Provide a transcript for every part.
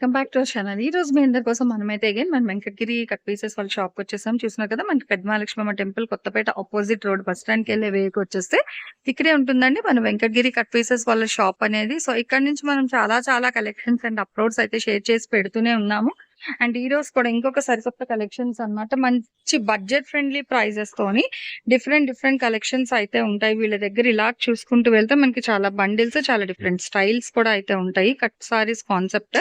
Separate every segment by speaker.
Speaker 1: Welcome back to channel ఈ రోజు మీ అందరి కోసం మనమైతే అగైన్ మన వెంకటగిరి కట్ పీసెస్ వాళ్ళ షాప్కి వచ్చేసాం. చూసినారు కదా మనకి Peddamahalakshmamma temple Kothapeta opposite road bus స్టాండ్కి వెళ్ళే వేకి వచ్చేస్తే ఇక్కడే ఉంటుందండి మన వెంకటగిరి కట్ పీసెస్ వాళ్ళ షాప్ అనేది. సో ఇక్కడ నుంచి మనం చాలా చాలా కలెక్షన్స్ అండ్ అప్లోడ్స్ అయితే షేర్ చేసి పెడుతూనే ఉన్నాము. అండ్ ఈ రోజు కూడా ఇంకొక సరికొత్త కలెక్షన్స్ అన్నమాట. మంచి బడ్జెట్ ఫ్రెండ్లీ ప్రైజెస్ తోని డిఫరెంట్ డిఫరెంట్ కలెక్షన్స్ అయితే ఉంటాయి. వీళ్ళ దగ్గర ఇలా చూసుకుంటూ వెళ్తే మనకి చాలా బండిల్స్ చాలా డిఫరెంట్ స్టైల్స్ కూడా అయితే ఉంటాయి. కట్ సారీస్ కాన్సెప్ట్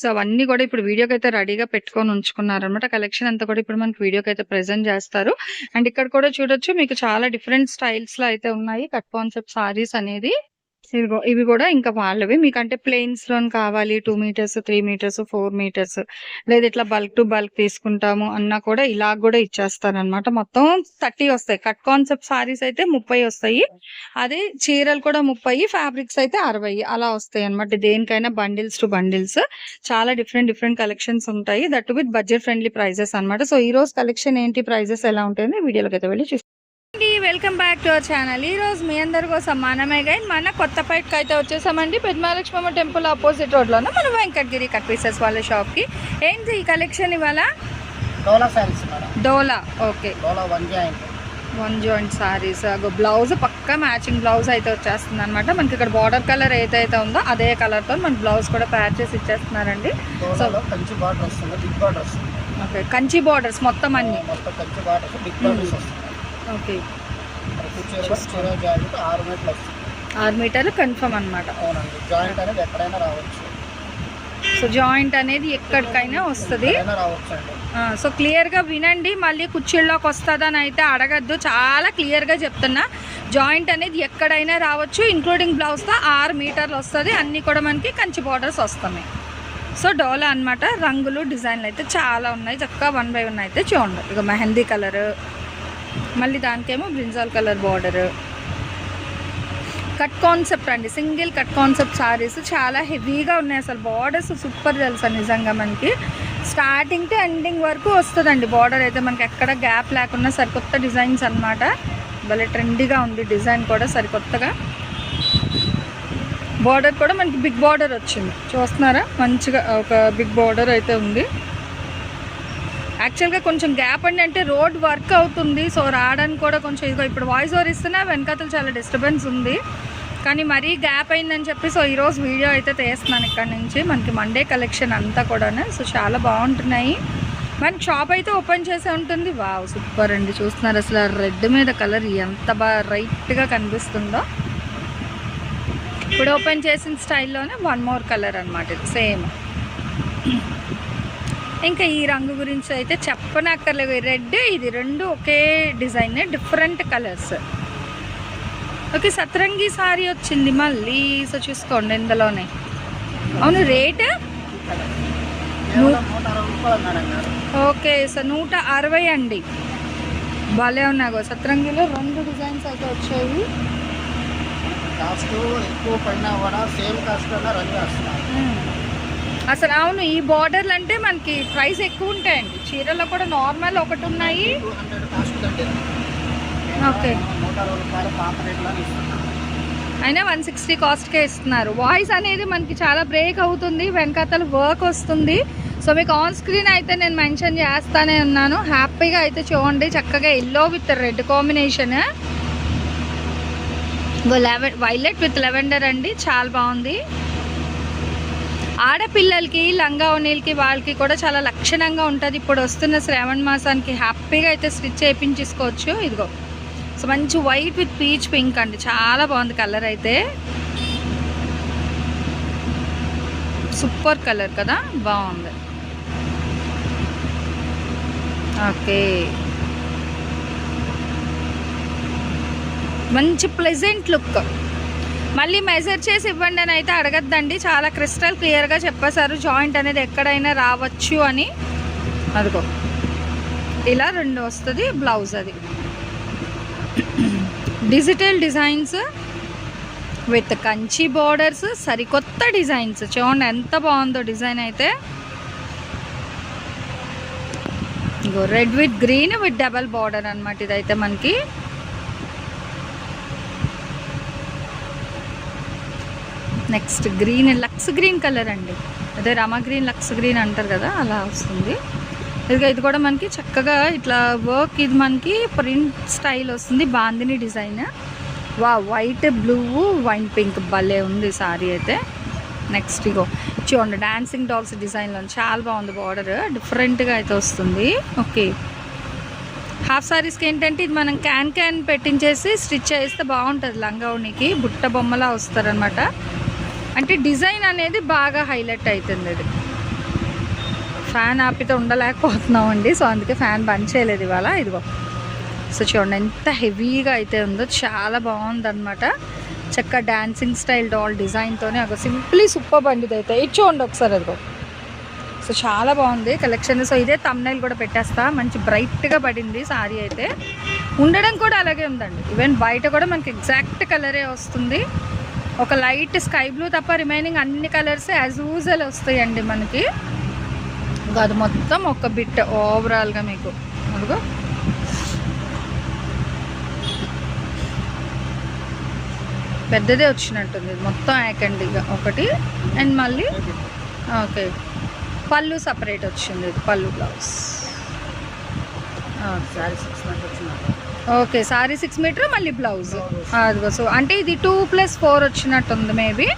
Speaker 1: సో అవన్నీ కూడా ఇప్పుడు వీడియోకి అయితే రెడీగా పెట్టుకొని ఉంచుకున్నారు అనమాట కలెక్షన్ అంతా కూడా ఇప్పుడు మనకి వీడియోకి అయితే ప్రెజెంట్ చేస్తారు. అండ్ ఇక్కడ కూడా చూడొచ్చు మీకు చాలా డిఫరెంట్ స్టైల్స్లో అయితే ఉన్నాయి. కట్ కాన్సెప్ట్ సారీస్ అనేది. ఇవి కూడా ఇంకా వాళ్ళవి. మీకు అంటే ప్లెయిన్స్లో కావాలి two metres three metres four metres లేదా ఇట్లా బల్క్ టు బల్క్ తీసుకుంటాము అన్నా కూడా ఇలా కూడా ఇచ్చేస్తారనమాట మొత్తం థర్టీ వస్తాయి. కట్ కాన్సెప్ట్ సారీస్ అయితే ముప్పై వస్తాయి. అదే చీరలు కూడా ముప్పై ఫ్యాబ్రిక్స్ అయితే అరవై అలా వస్తాయి అనమాట దేనికైనా బండిల్స్ టు బండిల్స్ చాలా డిఫరెంట్ డిఫరెంట్ కలెక్షన్స్ ఉంటాయి. That with budget friendly prices అన్నమాట. సో ఈ రోజు కలెక్షన్ ఏంటి? ప్రైజెస్ ఎలా ఉంటాయని వీడియోలోకి అయితే వెళ్ళి చూస్తాం welcome back to our channel. ఈ రోజు మీ అందరి కోసం మనమే గైన్ మన కొత్తపేటకి అయితే వచ్చేసామండి. పెద్దమహాలక్ష్మమ్మ టెంపుల్ ఆపోజిట్ రోడ్లోనే మన వెంకటగిరి కట్ పీసెస్ వాళ్ళ షాప్కి. ఏంటి ఈ కలెక్షన్ ఇవాళ?
Speaker 2: Dola sarees madam.
Speaker 1: Dola okay.
Speaker 2: Dola one joint.
Speaker 1: One joint sarees blouse పక్కా మ్యాచింగ్ బ్లౌజ్ అయితే వచ్చేస్తుంది అనమాట మనకి ఇక్కడ బార్డర్ కలర్ ఏదైతే ఉందో అదే కలర్తో మన బ్లౌజ్ కూడా ప్యాచ్ చేసి ఇచ్చేస్తున్నారండి.
Speaker 2: డోలాలో కంచి బార్డర్ వస్తుంది బిగ్ బార్డర్ వస్తుంది.
Speaker 1: ఓకే కంచి బార్డర్స్ మొత్తం అన్ని.
Speaker 2: మొత్తం కంచి బార్డర్స్ బిగ్ బార్డర్స్ వస్తుంది.
Speaker 1: ఓకే.
Speaker 2: జాయింట్ ఆరు మీటర్లు. వస్తుంది
Speaker 1: ఆరు మీటర్లు కన్ఫర్మ్ అనమాట
Speaker 2: అవునండి. జాయింట్ అనేది ఎక్కడైనా రావచ్చు.
Speaker 1: సో జాయింట్ అనేది ఎక్కడికైనా వస్తుంది. సో క్లియర్గా వినండి. మళ్ళీ కుర్చీల్లోకి వస్తుందని అయితే అడగద్దు. చాలా క్లియర్గా చెప్తున్నా. జాయింట్ అనేది ఎక్కడైనా రావచ్చు. ఇంక్లూడింగ్ బ్లౌజ్తో ఆరు మీటర్లు వస్తుంది. అన్నీ కూడా మనకి కంచి బార్డర్స్ వస్తున్నాయి సో డోలా అన్నమాట. రంగులు డిజైన్లు అయితే చాలా ఉన్నాయి. చక్కగా వన్ బై వన్ అయితే చూడండి. ఇక మెహందీ కలర్. మళ్ళీ దానికేమో brinjal colour border. Cut concept అండి. సింగిల్ కట్ కాన్సెప్ట్ సారీస్ చాలా హెవీగా ఉన్నాయి అసలు. బార్డర్స్ సూపర్ తెలుసా నిజంగా మనకి. స్టార్టింగ్ టు ఎండింగ్ వరకు వస్తుందండి బార్డర్ అయితే. మనకి ఎక్కడ గ్యాప్ లేకుండా సరికొత్త డిజైన్స్ అన్నమాట. భలే ట్రెండీగా ఉంది డిజైన్ కూడా సరికొత్తగా. బార్డర్ కూడా మనకి బిగ్ బార్డర్ వచ్చింది. చూస్తున్నారా? మంచిగా ఒక బిగ్ బార్డర్ అయితే ఉంది. యాక్చువల్గా కొంచెం గ్యాప్ అండి. అంటే రోడ్ వర్క్ అవుతుంది. సో రావడానికి కూడా కొంచెం ఇదిగో ఇప్పుడు వాయిస్ ఓవర్ ఇస్తున్నా వెనకాతలు చాలా డిస్టర్బెన్స్ ఉంది. కానీ మరీ గ్యాప్ అయిందని చెప్పి సో ఈరోజు వీడియో అయితే తీస్తున్నాను ఇక్కడ నుంచి. మనకి మండే కలెక్షన్ అంతా కూడా సో చాలా బాగుంటున్నాయి. మనకి షాప్ అయితే ఓపెన్ చేసే ఉంటుంది. వావ్ సూపర్ అండి. చూస్తున్నారు అసలు రెడ్ మీద కలర్ ఎంత బాగా రైట్గా కనిపిస్తుందో. ఇప్పుడు ఓపెన్ చేసిన స్టైల్లోనే వన్ మోర్ కలర్ అనమాట ఇది. సేమ్ ఇంకా ఈ రంగు గురించి అయితే చెప్పనక్కర్లేదు. రెడ్ ఇది రెండు ఒకే design different colours. Okay Satrangi saree వచ్చింది మళ్ళీ. సో చూసుకోండి ఇందులోనే. అవును రేట్? ఓకే సో నూట అరవై అండి. భలే ఉన్నాగో సతరంగిలో రెండు డిజైన్స్ అయితే వచ్చాయి
Speaker 2: కాస్ట్ ఎక్కువ పడినా కూడా సేమ్ కాస్ట్ రన్ చేస్తున్నారు.
Speaker 1: అసలు అవును ఈ బార్డర్లు అంటే మనకి ప్రైస్ ఎక్కువ ఉంటాయండి. చీరలో కూడా నార్మల్ ఒకటి ఉన్నాయి. ఓకే. అయినా వన్ సిక్స్టీ కాస్ట్కే ఇస్తున్నారు. వాయిస్ అనేది మనకి చాలా బ్రేక్ అవుతుంది వెనకాతల వర్క్ వస్తుంది. సో మీకు ఆన్ స్క్రీన్ అయితే నేను మెన్షన్ చేస్తానే ఉన్నాను. హ్యాపీగా అయితే చూడండి. చక్కగా ఎల్లో విత్ రెడ్ కాంబినేషన్ లెవెన్ వైలెట్ విత్ లెవెండర్ అండి. చాలా బాగుంది. ఆడపిల్లలకి లంగా ఓనీలకి వాళ్ళకి కూడా చాలా లక్షణంగా ఉంటుంది. ఇప్పుడు వస్తున్న శ్రావణ మాసానికి హ్యాపీగా అయితే స్టిచ్ చేయించేసుకోవచ్చు ఇదిగో. సో మంచి వైట్ విత్ పీచ్ పింక్ అండి. చాలా బాగుంది కలర్ అయితే. సూపర్ కలర్ కదా? బాగుంది. ఓకే. మంచి ప్లెజెంట్ లుక్. మళ్ళీ మెజర్ చేసి ఇవ్వండి అని అయితే అడగద్దండి. చాలా క్రిస్టల్ క్లియర్గా చెప్పేశారు. జాయింట్ అనేది ఎక్కడైనా రావచ్చు అని. అదిగో. ఇలా రెండు వస్తుంది బ్లౌజ్ అది. Digital designs with Kanchi borders సరికొత్త డిజైన్స్ చూడండి ఎంత బాగుందో డిజైన్ అయితే. ఇగో red with green with double border అనమాట ఇదైతే మనకి. Next green lux green colour అండి. అదే రమ గ్రీన్ లక్స్ గ్రీన్ అంటారు కదా అలా వస్తుంది. ఇదిగో ఇది కూడా మనకి చక్కగా ఇట్లా వర్క్ ఇది మనకి ప్రింట్ స్టైల్ వస్తుంది. బాందిని డిజైన్. వా వైట్ బ్లూ వైన్ పింక్ భలే ఉంది సారీ అయితే. నెక్స్ట్ ఇగో చూడండి డాన్సింగ్ డాగ్స్ డిజైన్లో చాలా బాగుంది బార్డర్. డిఫరెంట్గా అయితే వస్తుంది. ఓకే. హాఫ్ సారీస్కి ఏంటంటే ఇది మనం క్యాన్ క్యాన్ పెట్టించేసి స్టిచ్ చేస్తే బాగుంటుంది లంగావునికి బుట్ట బొమ్మలా వస్తారనమాట అంటే డిజైన్ అనేది బాగా హైలైట్ అవుతుంది ఇది ఫ్యాన్ ఆపితే ఉండలేకపోతున్నాం అండి సో అందుకే ఫ్యాన్ బంద్ చేయలేదు ఇవాళ. ఇదిగో. సో చూడండి ఎంత హెవీగా అయితే ఉందో చాలా బాగుంది అనమాట చక్క డాన్సింగ్ స్టైల్ డాల్ డిజైన్తోనే ఒక సింప్లీ సూపర్ బండి అయితే ఇది చూడండి ఒకసారి అదిగో. సో చాలా బాగుంది కలెక్షన్. సో ఇదే తమ్నైల్ కూడా పెట్టేస్తా. మంచి బ్రైట్గా పడింది సారీ అయితే. ఉండడం కూడా అలాగే ఉందండి. ఈవెన్ బయట కూడా మనకి ఎగ్జాక్ట్ కలరే వస్తుంది. ఒక లైట్ స్కై బ్లూ తప్ప రిమైనింగ్ అన్ని కలర్స్ యాజ్ యూజువల్ వస్తాయండి మనకి. అది మొత్తం ఒక బిట్ ఓవరాల్గా మీకు. అదిగో. పెద్దదే వచ్చినట్టుంది. మొత్తం మొత్తం యాకండిగా ఒకటి. అండ్ మళ్ళీ ఓకే. పళ్ళు సపరేట్ వచ్చింది. ఇది పళ్ళు బ్లౌజ్
Speaker 2: సారీ సిక్స్ మంత్ వచ్చిన
Speaker 1: ఓకే సారీ సిక్స్ మీటర్ మళ్ళీ బ్లౌజ్ అదిగో సో అంటే ఇది టూ ప్లస్ ఫోర్ వచ్చినట్టుంది మేబీ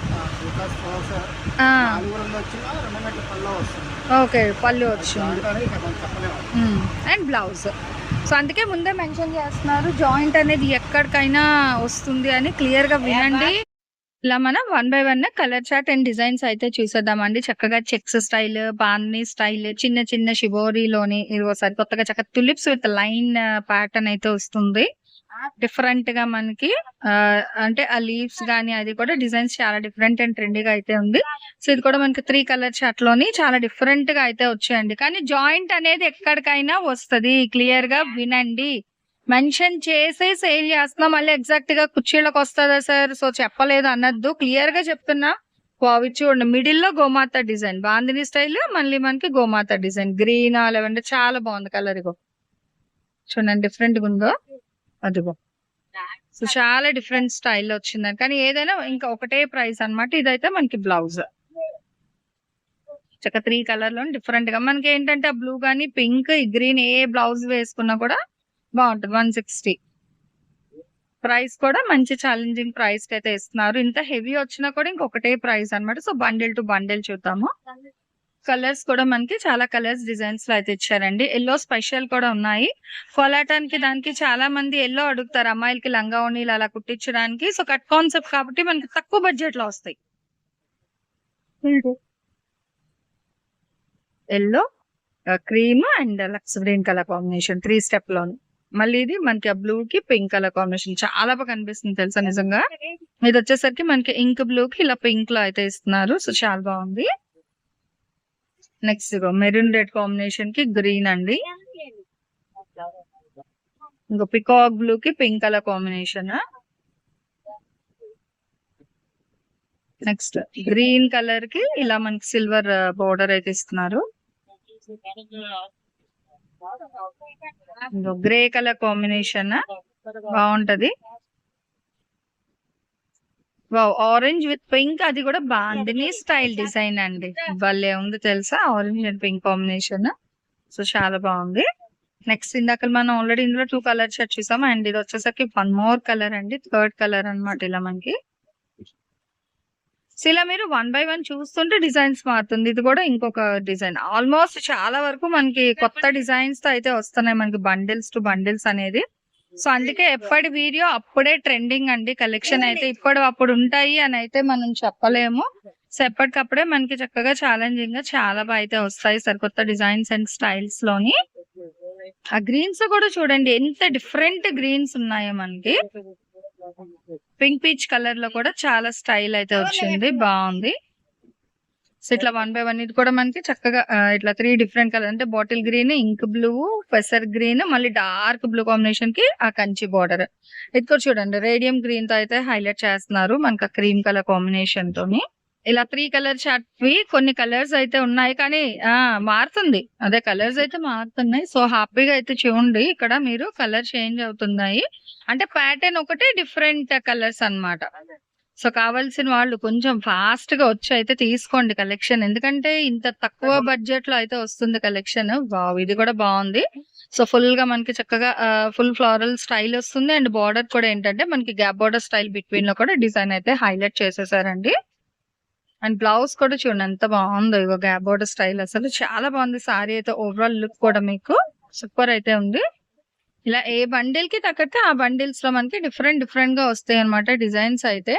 Speaker 1: ఓకే పళ్ళు వచ్చింది. అండ్ బ్లౌజ్ సో అందుకే ముందే మెన్షన్ చేస్తున్నారు జాయింట్ అనేది ఎక్కడికైనా వస్తుంది అని క్లియర్గా వినండి. ఇలా మనం one by one colour chart and designs అయితే చూసేద్దామండి. చక్కగా చెక్స్ స్టైల్ బాన్ని స్టైల్ చిన్న చిన్న షిబోరీలోని ఇది ఒకసారి కొత్తగా చక్కగా తులిప్స్ విత్ లైన్ ప్యాటర్న్ అయితే వస్తుంది. డిఫరెంట్గా మనకి uh, అంటే ఆ లీవ్స్ గానీ అది కూడా డిజైన్స్ చాలా డిఫరెంట్ అండ్ ట్రెండీగా అయితే ఉంది. సో ఇది కూడా మనకి త్రీ కలర్ చార్ట్లోని చాలా డిఫరెంట్గా అయితే వచ్చాయండి. కానీ జాయింట్ అనేది ఎక్కడికైనా వస్తది. క్లియర్గా వినండి. మెన్షన్ చేసే సేల్ చేస్తున్నాం మళ్ళీ ఎగ్జాక్ట్గా కుర్చీలకు వస్తుందా సార్? సో చెప్పలేదు అన్నద్దు క్లియర్గా చెప్తున్నా. వావ్ చూడండి మిడిల్లో గోమాత డిజైన్. బాందిని స్టైల్ మళ్ళీ మనకి గోమాత డిజైన్. గ్రీన్ లేవంటే చాలా బాగుంది కలర్ ఇగో. చూడండి డిఫరెంట్గా ఉందో? అదిగో. సో చాలా డిఫరెంట్ స్టైల్లో వచ్చిందని కానీ ఏదైనా ఇంకా ఒకటే ప్రైస్ అన్నమాట. ఇదైతే మనకి బ్లౌజ్ చక్క త్రీ కలర్లో డిఫరెంట్గా. మనకి ఏంటంటే బ్లూ గానీ పింక్ గ్రీన్ ఏ బ్లౌజ్ వేసుకున్నా కూడా బాగుంటుంది. వన్ సిక్స్టీ ప్రైస్ కూడా మంచి ఛాలెంజింగ్ ప్రైస్కి అయితే ఇస్తున్నారు. ఇంత హెవీ వచ్చినా కూడా ఇంకొకటే ప్రైస్ అన్నమాట. సో బండిల్ టు బండిల్ చూద్దాము. కలర్స్ కూడా మనకి చాలా కలర్స్ డిజైన్స్లో అయితే ఇచ్చారండి. ఎల్లో స్పెషల్ కూడా ఉన్నాయి. కొలాటానికి దానికి చాలా మంది ఎల్లో అడుగుతారు. అమ్మాయిలకి లంగా ఓణీలు అలా కుట్టించడానికి. సో కట్ కాన్సెప్ట్ కాబట్టి మనకి తక్కువ బడ్జెట్లో వస్తాయి. Yellow cream and lux green colour combination three స్టెప్లోని. మళ్ళీ ఇది మనకి ఆ బ్లూ కి పింక్ కలర్ కాంబినేషన్ చాలా బాగా కనిపిస్తుంది తెలుసా నిజంగా? ఇది వచ్చేసరికి మనకి ఇంక్ బ్లూ కి ఇలా పింక్లో అయితే ఇస్తున్నారు. సో చాలా బాగుంది. నెక్స్ట్ మెరూన్ రెడ్ కాంబినేషన్కి గ్రీన్ అండి. ఇంకో పికాక్ బ్లూ కి pink colour combination next green కలర్కి ఇలా మనకి సిల్వర్ బోర్డర్ అయితే ఇస్తున్నారు. గ్రే కలర్ కాంబినేషన్ బాగుంటది. వావ్ ఆరెంజ్ విత్ పింక్ అది కూడా బాందిని స్టైల్ డిజైన్ అండి. భలే ఉంది తెలుసా? Orange and pink combination. So చాలా బాగుంది. నెక్స్ట్ ఇందాక మనం ఆల్రెడీ ఇందులో టూ కలర్ షర్ట్ చూసాం. అండ్ ఇది వచ్చేసరికి వన్ మోర్ కలర్ అండి. థర్డ్ కలర్ అన్నమాట ఇలా మనకి. సో ఇలా మీరు వన్ బై వన్ చూస్తుంటే డిజైన్స్ మారుతుంది. ఇది కూడా ఇంకొక డిజైన్. ఆల్మోస్ట్ చాలా వరకు మనకి కొత్త డిజైన్స్తో అయితే వస్తున్నాయి మనకి బండిల్స్ టు బండిల్స్ అనేది. సో అందుకే ఎప్పటి వీడియో అప్పుడే ట్రెండింగ్ అండి. కలెక్షన్ అయితే ఇప్పుడు అప్పుడు ఉంటాయి అని అయితే మనం చెప్పలేము. సో ఎప్పటికప్పుడే మనకి చక్కగా ఛాలెంజింగ్గా చాలా బాగా అయితే వస్తాయి సార్ కొత్త డిజైన్స్ అండ్ స్టైల్స్లోని. ఆ గ్రీన్స్ కూడా చూడండి ఎంత డిఫరెంట్ గ్రీన్స్ ఉన్నాయో మనకి. పింక్ పీచ్ కలర్లో కూడా చాలా స్టైల్ అయితే వచ్చింది. బాగుంది. సో ఇట్లా వన్ బై వన్ ఇది కూడా మనకి చక్కగా ఇట్లా త్రీ డిఫరెంట్ కలర్ అంటే బాటిల్ గ్రీన్ ఇంక్ బ్లూ పెసర్ గ్రీన్ మళ్ళీ డార్క్ బ్లూ కాంబినేషన్కి ఆ కంచి బార్డర్ ఇది కూడా చూడండి రేడియం గ్రీన్తో అయితే హైలైట్ చేస్తున్నారు మనకి క్రీమ్ కలర్ కాంబినేషన్ తోని. ఇలా త్రీ కలర్ షార్ట్ వి కొన్ని కలర్స్ అయితే ఉన్నాయి. కానీ ఆ మారుతుంది. అదే కలర్స్ అయితే మారుతున్నాయి. సో హ్యాపీగా అయితే చూడండి. ఇక్కడ మీరు కలర్ చేంజ్ అవుతున్నాయి. అంటే ప్యాటర్న్ ఒకటి డిఫరెంట్ కలర్స్ అన్నమాట. సో కావాల్సిన వాళ్ళు కొంచెం ఫాస్ట్గా వచ్చి అయితే తీసుకోండి కలెక్షన్ ఎందుకంటే ఇంత తక్కువ బడ్జెట్లో అయితే వస్తుంది కలెక్షన్ వావ్ ఇది కూడా బాగుంది. సో ఫుల్గా మనకి చక్కగా ఫుల్ ఫ్లోరల్ స్టైల్ వస్తుంది. అండ్ బార్డర్ కూడా ఏంటంటే మనకి గ్యాప్ బార్డర్ స్టైల్ బిట్వీన్లో కూడా డిజైన్ అయితే హైలైట్ చేసేసారండి. అండ్ బ్లౌజ్ కూడా చూడండి ఎంత బాగుందో ఇగో గ్యాప్ బోర్డర్ స్టైల్. అసలు చాలా బాగుంది సారీ అయితే ఓవరాల్ లుక్ కూడా మీకు. సూపర్ అయితే ఉంది. ఇలా ఏ బండిల్కి తగ్గట్టు ఆ బండిల్స్లో మనకి డిఫరెంట్ డిఫరెంట్గా వస్తాయి అన్నమాట డిజైన్స్ అయితే.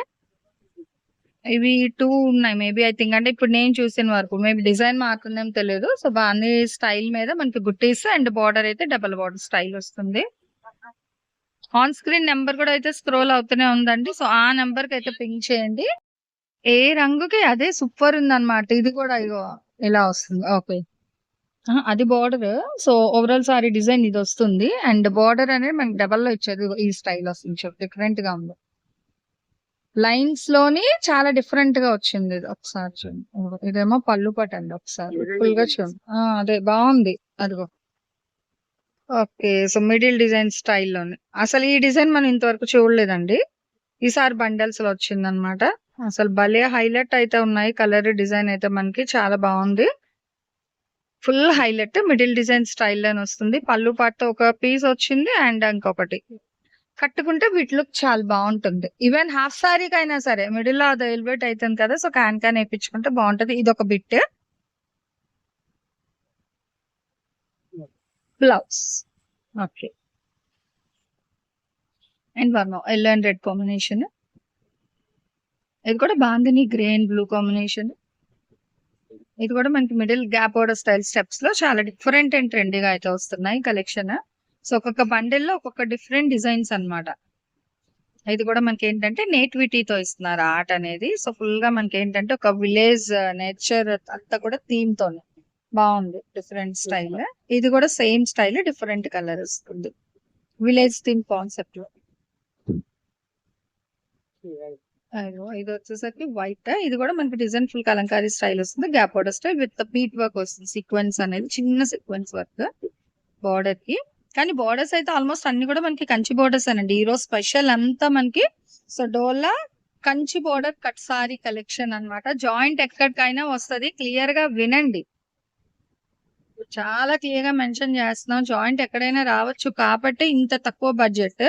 Speaker 1: ఇవి టూ ఉన్నాయి. మేబీ ఐ థింక్ అంటే ఇప్పుడు నేను చూసిన వరకు మేబీ డిజైన్ మారుతుందేమో తెలియదు. సో బాగుంది స్టైల్ మీద మనకి గుట్టీస్ అండ్ బార్డర్ అయితే డబల్ బార్డర్ స్టైల్ వస్తుంది. ఆన్ స్క్రీన్ నెంబర్ కూడా అయితే స్క్రోల్ అవుతూనే ఉందండి. సో ఆ నెంబర్కి అయితే పింక్ చేయండి. ఏ రంగుకి అదే సూపర్ ఉంది అనమాట ఇది కూడా ఇగో ఇలా వస్తుంది. ఓకే. అది border so overall saree design ఇది వస్తుంది. అండ్ బార్డర్ అనేది మనకి డబల్లో ఇచ్చేది ఈ స్టైల్ వస్తుంది. డిఫరెంట్గా ఉంది. లైన్స్లోని చాలా డిఫరెంట్గా వచ్చింది ఇది ఒకసారి చూడండి ఇదేమో పళ్ళు పట్టండి ఒకసారి. ఫుల్గా చూడండి అదే బాగుంది. అదిగో. ఓకే సో మిడిల్ డిజైన్ స్టైల్లోని అసలు ఈ డిజైన్ మనం ఇంతవరకు చూడలేదండి. ఈసారి బండల్స్లో వచ్చింది అనమాట అసలు భలే హైలైట్ అయితే ఉన్నాయి. కలర్ డిజైన్ అయితే మనకి చాలా బాగుంది. ఫుల్ హైలైట్ మిడిల్ డిజైన్ స్టైల్లోనే వస్తుంది. పళ్ళు పాటతో ఒక పీస్ వచ్చింది అండ్ ఇంకొకటి. కట్టుకుంటే వీటి లుక్ చాలా బాగుంటుంది. ఈవెన్ హాఫ్ సారీకి అయినా సరే మిడిల్లో అది ఎలివేట్ అవుతుంది కదా సో క్యాన్ క్యాన్ వేయించుకుంటే బాగుంటుంది. ఇది ఒక bit. Blouse okay and one yellow and red combination ఇది కూడా బాగుంది గ్రే అండ్ బ్లూ కాంబినేషన్. ఇది కూడా మనకి మిడిల్ గ్యాప్ బోర్డర్ స్టైల్ స్టెప్స్లో చాలా డిఫరెంట్ అండ్ ట్రెండీగా అయితే వస్తున్నాయి కలెక్షన్. సో ఒక్కొక్క బండిల్లో ఒక్కొక్క డిఫరెంట్ డిజైన్స్ అన్నమాట. ఇది కూడా మనకి ఏంటంటే నేటివిటీతో ఇస్తున్నారు ఆర్ట్ అనేది. సో ఫుల్గా మనకి ఏంటంటే ఒక విలేజ్ నేచర్ అంతా కూడా థీమ్ తోనే బాగుంది డిఫరెంట్ స్టైల్. ఇది కూడా సేమ్ స్టైల్ డిఫరెంట్ కలర్ వస్తుంది విలేజ్ థీమ్ కాన్సెప్ట్. లో ఇది వచ్చేసరికి వైట్ ఇది కూడా మనకి డిజైన్ ఫుల్ కలంకారీ స్టైల్ వస్తుంది. Gap border style with bead work వస్తుంది. సీక్వెన్స్ అనేది చిన్న సీక్వెన్స్ వర్క్ బార్డర్కి. కానీ బోర్డర్స్ అయితే ఆల్మోస్ట్ అన్ని కూడా మనకి కంచి బోర్డర్స్ అనండి ఈ రోజు స్పెషల్ అంతా మనకి so Dola Kanchi border cut saree collection అన్నమాట. జాయింట్ ఎక్కడికైనా వస్తది. క్లియర్గా వినండి. చాలా క్లియర్గా మెన్షన్ చేస్తున్నాం. జాయింట్ ఎక్కడైనా రావచ్చు. కాబట్టి ఇంత తక్కువ బడ్జెట్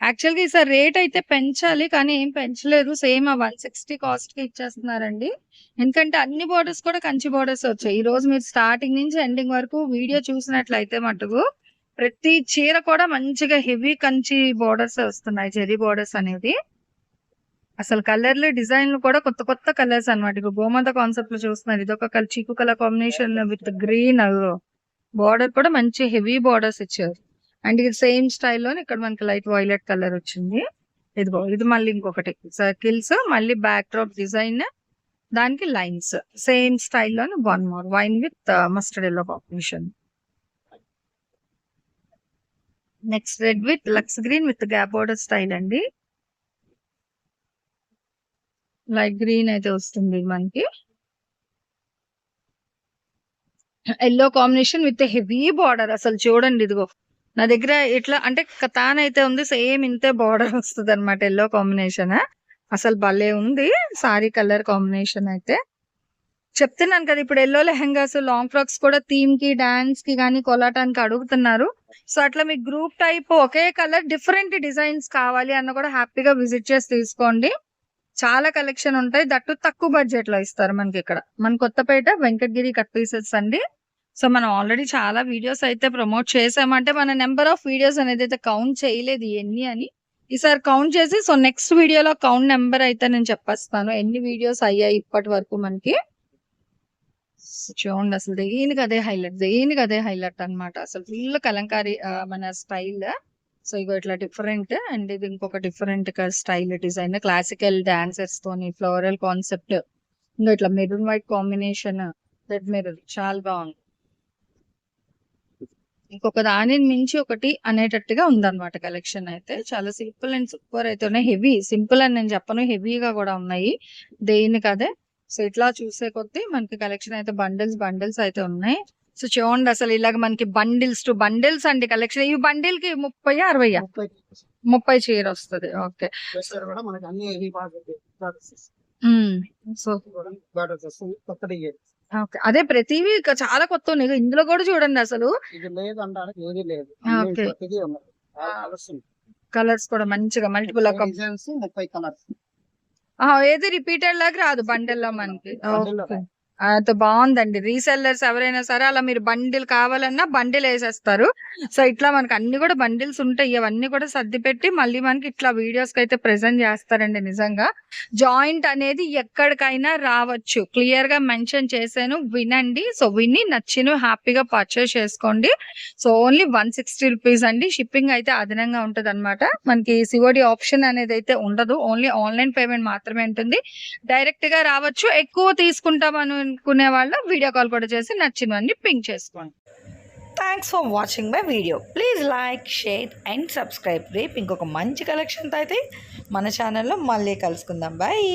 Speaker 1: యాక్చువల్గా ఈసారి రేట్ అయితే పెంచాలి కానీ ఏం పెంచలేదు. సేమ్ ఆ వన్ సిక్స్టీ కాస్ట్కి ఇచ్చేస్తున్నారండి. ఎందుకంటే అన్ని బోర్డర్స్ కూడా కంచి బోర్డర్స్ వచ్చాయి. ఈ రోజు మీరు స్టార్టింగ్ నుంచి ఎండింగ్ వరకు వీడియో చూసినట్లయితే మటుకు ప్రతి చీర కూడా మంచిగా హెవీ కంచి బోర్డర్స్ వస్తున్నాయి చెరీ బోర్డర్స్ అనేది అసలు కలర్లు డిజైన్లు కూడా కొత్త కొత్త కలర్స్ అన్నమాట. ఇప్పుడు బోమంత కాన్సెప్ట్లో చూస్తున్నారు. ఇది ఒక కలర్ చీకు colour combination with green. Border కూడా మంచి హెవీ బార్డర్స్ ఇచ్చారు. అండ్ ఇది సేమ్ స్టైల్లో ఇక్కడ మనకి లైట్ వైలెట్ కలర్ వచ్చింది. ఇదిగో ఇది మళ్ళీ ఇంకొకటి. సర్కిల్స్ మళ్ళీ బ్యాక్ డ్రాప్ డిజైన్ దానికి లైన్స్ సేమ్ స్టైల్లో one more wine with mustard yellow combination next red with lux green with gap border style అండి. లైట్ గ్రీన్ అయితే వస్తుంది మనకి. Yellow combination with heavy border అసలు చూడండి ఇదిగో. నా దగ్గర ఇట్లా అంటే కథాన్ అయితే ఉంది సేమ్ ఇంతే బార్డర్ వస్తుంది అనమాట ఎల్లో కాంబినేషన్ అసలు భలే ఉంది సారీ కలర్ కాంబినేషన్ అయితే. చెప్తున్నాను కదా ఇప్పుడు ఎల్లో లెహెంగాస్ లాంగ్ ఫ్రాక్స్ కూడా థీమ్కి డాన్స్కి కానీ కొలాటానికి అడుగుతున్నారు. సో అట్లా మీకు గ్రూప్ టైప్ ఒకే కలర్ డిఫరెంట్ డిజైన్స్ కావాలి అన్న కూడా హ్యాపీగా విజిట్ చేసి తీసుకోండి. చాలా కలెక్షన్ ఉంటాయి దట్టు తక్కువ బడ్జెట్లో ఇస్తారు మనకి ఇక్కడ. మన కొత్తపేట వెంకటగిరి కట్ పీసెస్ అండి. సో మనం ఆల్రెడీ చాలా వీడియోస్ అయితే ప్రమోట్ చేసామంటే మన నెంబర్ ఆఫ్ వీడియోస్ అనేది అయితే కౌంట్ చేయలేదు ఎన్ని అని. ఈసారి కౌంట్ చేసి సో నెక్స్ట్ వీడియోలో కౌంట్ నెంబర్ అయితే నేను చెప్పేస్తాను. ఎన్ని వీడియోస్ అయ్యాయి ఇప్పటి వరకు మనకి? చూడండి అసలు దేనికి అదే హైలైట్ దేనికి అదే హైలైట్ అన్నమాట. అసలు ఫుల్ కలంకారీ మన స్టైల్ సో ఇగో ఇట్లా డిఫరెంట్ అండ్ ఇది ఇంకొక different style design classical dancers తోని ఫ్లోరల్ కాన్సెప్ట్ ఇంకా ఇట్లా maroon white combination red maroon చాలా బాగుంది. ఇంకొక దానిని మించి ఒకటి అనేటట్టుగా ఉందన్నమాట కలెక్షన్ అయితే. చాలా సింపుల్ అండ్ సూపర్ అయితే ఉన్నాయి. హెవీ సింపుల్ అని నేను చెప్పను. హెవీగా కూడా ఉన్నాయి. దేనికి అదే? సో ఇట్లా చూసే కొద్దీ మనకి కలెక్షన్ అయితే బండిల్స్ బండిల్స్ అయితే ఉన్నాయి. సో చూడండి అసలు ఇలాగ మనకి బండిల్స్ టు బండిల్స్ అండి కలెక్షన్ ఈ బండిల్కి ముప్పై అరవై
Speaker 2: ముప్పై
Speaker 1: చీర వస్తుంది. Okay so okay. అదే ప్రతివి ఇక చాలా కొత్త ఉన్నాయి. ఇందులో కూడా చూడండి అసలు.
Speaker 2: ఇది లేదు ఏది లేదు.
Speaker 1: ఓకే.
Speaker 2: ప్రతిదీ ఉన్నది కలర్స్
Speaker 1: కూడా మంచిగా మల్టిపుల్
Speaker 2: డిజైన్స్ ముప్పై కలర్స్.
Speaker 1: ఏది రిపీటెడ్ లాగా రాదు బండిల్లో మనకి.
Speaker 2: బండిల్లో
Speaker 1: ఓకే. అయితే బాగుందండి. రీసెల్లర్స్ ఎవరైనా సరే అలా మీరు బండిల్ కావాలన్నా బండిల్ వేసేస్తారు. సో ఇట్లా మనకి అన్ని కూడా బండిల్స్ ఉంటాయి. ఇవన్నీ కూడా సర్ది పెట్టి మళ్ళీ మనకి ఇట్లా వీడియోస్కి అయితే ప్రెసెంట్ చేస్తారండి నిజంగా. జాయింట్ అనేది ఎక్కడికైనా రావచ్చు. క్లియర్గా మెన్షన్ చేశాను. వినండి. సో విని నచ్చిన హ్యాపీగా పర్చేస్ చేసుకోండి. So only one sixty rupees అండి. షిప్పింగ్ అయితే అదనంగా ఉంటుంది అనమాట మనకి సివోడి ఆప్షన్ అనేది అయితే ఉండదు. ఓన్లీ ఆన్లైన్ పేమెంట్ మాత్రమే ఉంటుంది. డైరెక్ట్గా రావచ్చు. ఎక్కువ తీసుకుంటామను అని అనుకునే వాళ్ళు వీడియో కాల్ కూడా చేసి నచ్చినవన్నీ పింక్ చేసుకోండి.
Speaker 3: Thanks for watching my video please like share and subscribe రేపు ఇంకొక మంచి కలెక్షన్తో అయితే మన ఛానల్లో మళ్ళీ కలుసుకుందాం. బాయ్